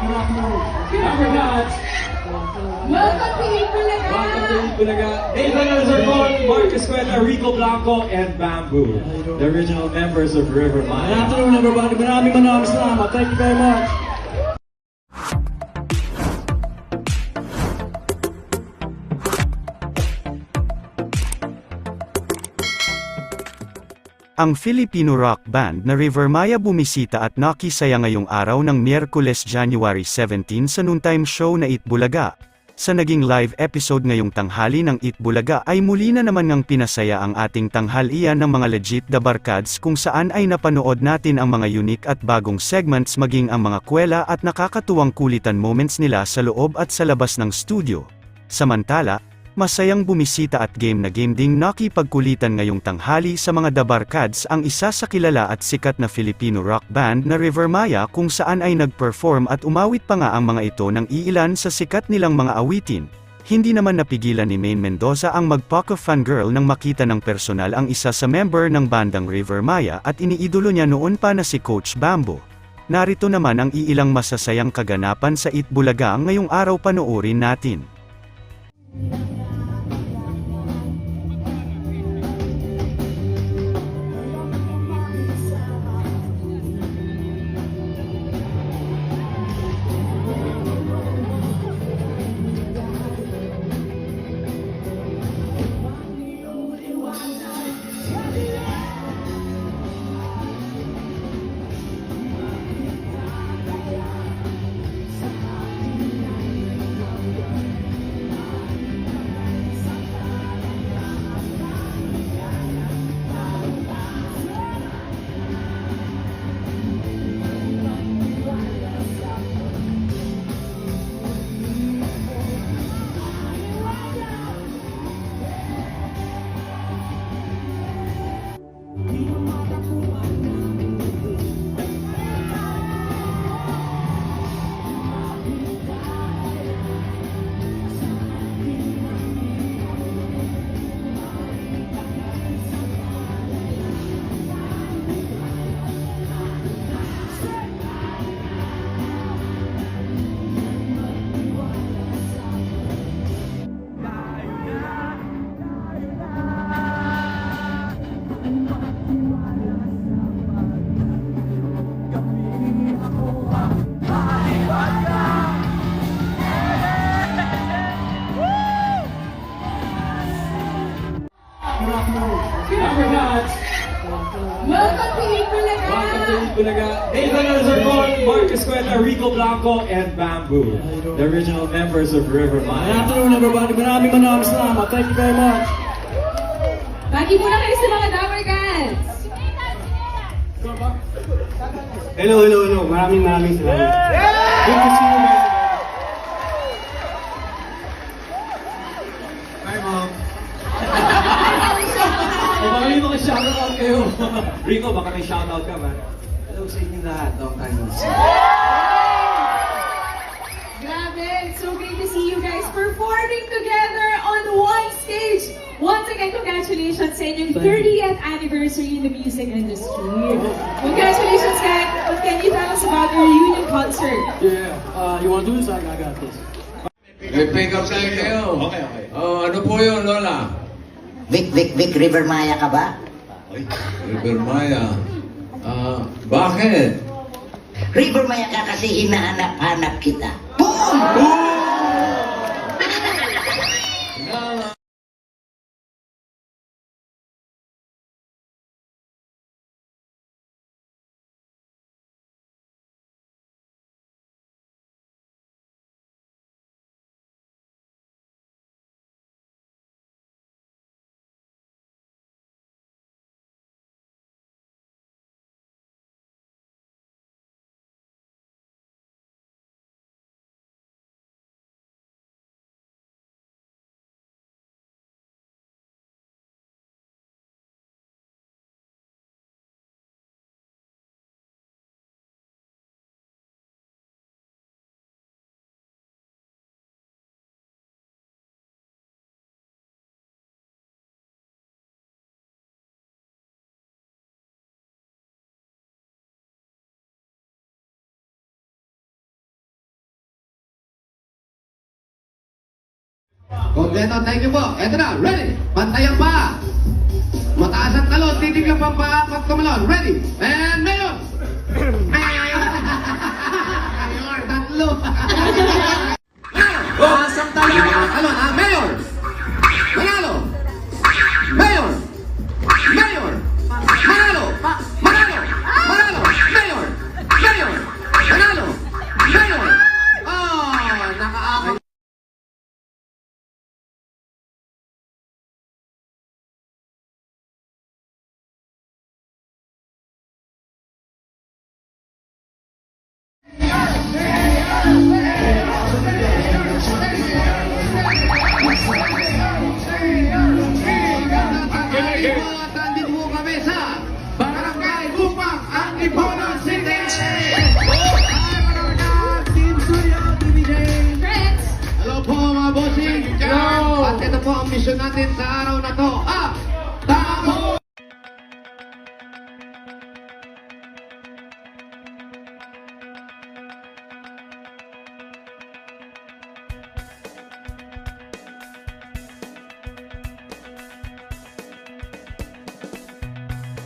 Number that, Welcome to Rico Blanco, and Bamboo. The original members of River Good Maya. afternoon, everybody. Thank you very much. Ang Filipino rock band na River Maya bumisita at nakisaya ngayong araw ng Miyerkules January 17 sa noontime show na Itbulaga. Sa naging live episode ngayong tanghali ng Itbulaga ay muli na naman ngang pinasaya ang ating tanghalian ng mga legit the barkads kung saan ay napanood natin ang mga unique at bagong segments maging ang mga kwela at nakakatuwang kulitan moments nila sa loob at sa labas ng studio. Samantala, Masayang bumisita at game na game ding nakipagkulitan ngayong tanghali sa mga Dabarkads ang isa sa kilala at sikat na Filipino rock band na River Maya kung saan ay nag-perform at umawit pa nga ang mga ito ng iilan sa sikat nilang mga awitin. Hindi naman napigilan ni Maine Mendoza ang magpaka fangirl nang makita ng personal ang isa sa member ng bandang River Maya at iniidolo niya noon pa na si Coach Bambo. Narito naman ang iilang masasayang kaganapan sa Itbulaga ngayong araw panoorin natin. Number Bulaga. Nathan Arzabon, Mark Escuela, Rico Blanco, and Bamboo. The original members of River Good Maya. afternoon, everybody. Maraming maraming salamat. Thank you very much. Bagi muna kayo sa mga Dabarkads! Hello, hello, hello. Maraming maraming salamat. Good to see you guys. Hi, Mom. o baka may mga shoutout kayo. Rico, baka may shoutout ka man. Hello sa inyo lahat. Long time no see. Grabe! It's so great to see you guys performing together on one stage! Once again, congratulations sa inyong 30th anniversary in the music industry. Congratulations, guys! What can you tell us about your reunion concert? Yeah. Uh, you want to do this? I I got this. May pick up sign kayo. Okay, okay. Oh, ano po yun, Lola? Vic, Vic, Vic River Maya ka ba? River Maya. Ah, bakit? River Maya ka kasi hinahanap-hanap kita. Kompleto, thank you po. Eto na, ready? Pantayan pa. Mataas ang talon, titig lang pa pa pag. Ready? And mayor! po ang mission natin sa araw!